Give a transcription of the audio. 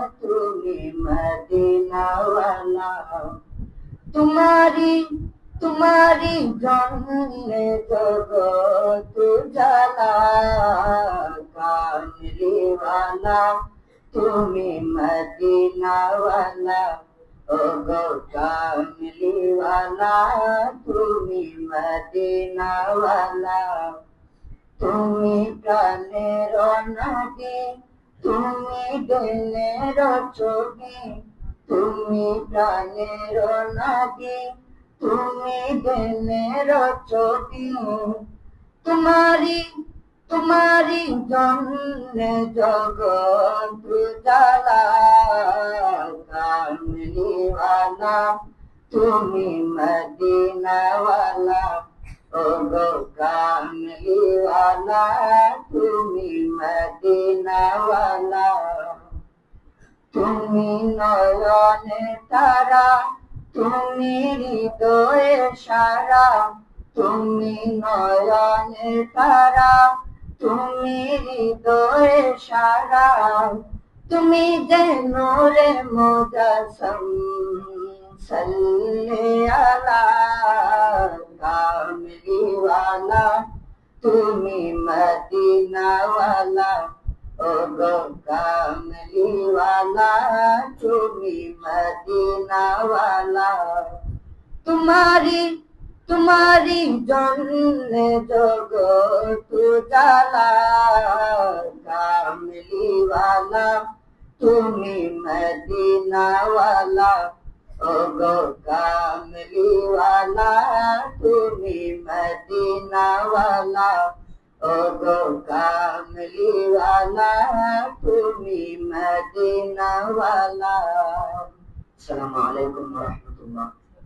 तुम्हें मदीना वाला। तुम्हारी तुम्हारी जाने जगो तू जला वाला। तुम्हें मदीना वाला ओ गो कानरी वाला। तुम्हें मदीना वाला। तुम्हें प्राण रोना दे তুমি দিনের ছবি তুমি প্রাণের নদী তুমি দিনের ছবি তোমারি তোমারি জন্মে জগৎ জ্বালা তুমি মদিনাওয়ালা ও গো মদিনাওয়ালা, তুমি নয়নে তারা, তুমি হৃদয়ে সারা, তুমি নয়নে তারা, তুমি হৃদয়ে সারা, তুমি যে নোরে মোজাসম আলা। तुम्हें मदीना वाला ओ गो कामली वाला तुम्हें मदीना वाला तुम्हारी तुम्हारी जन्न जोग तुजाला कामली वाला तुम्हें मदीना वाला ओ गो का वाला, तुम्हें मदीना वाला ओ गो कामली वाला, तुम्हें मदीना वाला. सलाम अलैकुम व रहमतुल्लाह